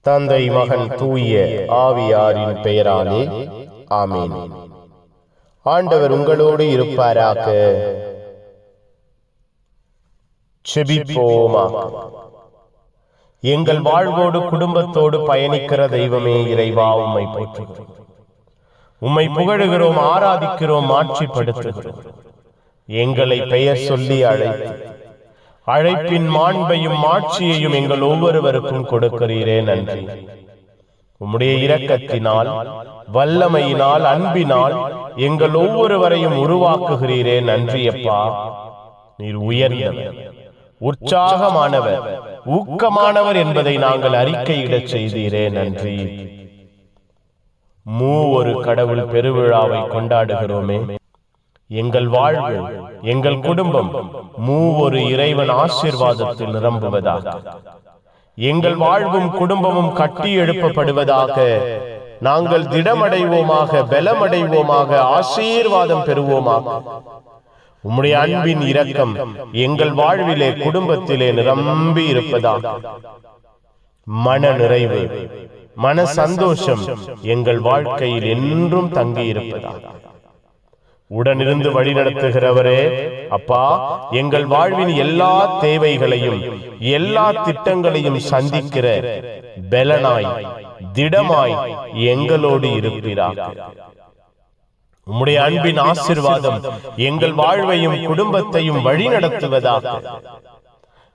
தந்தை மகன் தூய ஆவியாரின் பெயராலே ஆமீன். ஆண்டவர் உங்களோடு இருப்பாராக. செபிப்போமாக எங்கள் வாழ்வோடு குடும்பத்தோடு பயணிக்கிற தெய்வமே இறைவா உம்மை போற்றுகிறோம். உம்மை புகழுகிறோம் ஆராதிக்கிறோம் ஆட்சிப்படுத்துகிறோம் எங்களை பெயர் சொல்லி அழைத்து அழைப்பின் மாண்பையும் ஆட்சியையும் எங்கள் ஒவ்வொருவருக்கும் கொடுக்கிறீரே நன்றி. உம்முடைய இரக்கத்தினால் வல்லமையினால் அன்பினால் எங்கள் ஒவ்வொருவரையும் உருவாக்குகிறீரே நன்றி அப்பா. நீர் உயர்ந்தவர் உற்சாகமானவர் ஊக்கமானவர் என்பதை நாங்கள் அறிக்கையிடச் செய்தீரே நன்றி. மூ ஒரு கடவுள் பெருவிழாவை கொண்டாடுகிறோமே. எங்கள் வாழ்வு எங்கள் குடும்பம் மூவொரு இறைவன் ஆசீர்வாதத்தில் நிரம்புவதாக. எங்கள் வாழ்வும் குடும்பமும் கட்டி எழுப்பப்படுவதாக. நாங்கள் திடமடைவோமாக பலமடைவோமாக ஆசீர்வாதம் பெறுவோமாக. உம்முடைய அன்பின் இரக்கம் எங்கள் வாழ்விலே குடும்பத்திலே நிரம்பி இருப்பதாக. மன நிறைவு மன சந்தோஷம் எங்கள் வாழ்க்கையில் என்றும் தங்கி இருப்பதாக உடனிருந்து வழிநடத்துகிறவரே. அப்பா எங்கள் வாழ்வின் எல்லா தேவைகளையும் எல்லா திட்டங்களையும் சந்திக்கிற பெலனாய் திடமாய் எங்களோடு இருப்பீராக உம்முடைய அன்பின் ஆசிர்வாதம் எங்கள் வாழ்வையும் குடும்பத்தையும் வழிநடத்துவதாக.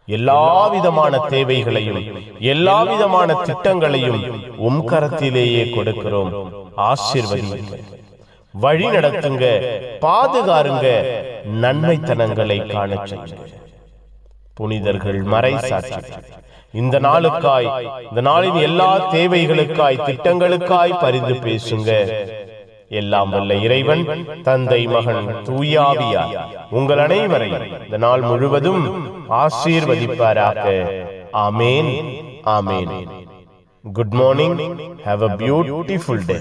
எல்லா விதமான தேவைகளையும் எல்லா விதமான திட்டங்களையும் உம் கரத்திலேயே கொடுக்கிறோம். ஆசீர்வதிங்க வழி நடத்துங்க பாதுகாருங்க நன்மைத்தனங்களை காண செய்யுங்க. புனிதர்கள் மறை சாட்சி. இந்த நாளுக்காய் இந்த நாளின் எல்லா தேவைகளுக்காய் திட்டங்களுக்காய் பரிந்து பேசுங்க. எல்லாம் வல்ல இறைவன் தந்தை மகன் தூயாவியா உங்கள் அனைவரை இந்த நாள் முழுவதும் ஆசீர்வதிப்பாராக. ஆமேன் ஆமேன். Good morning have a beautiful day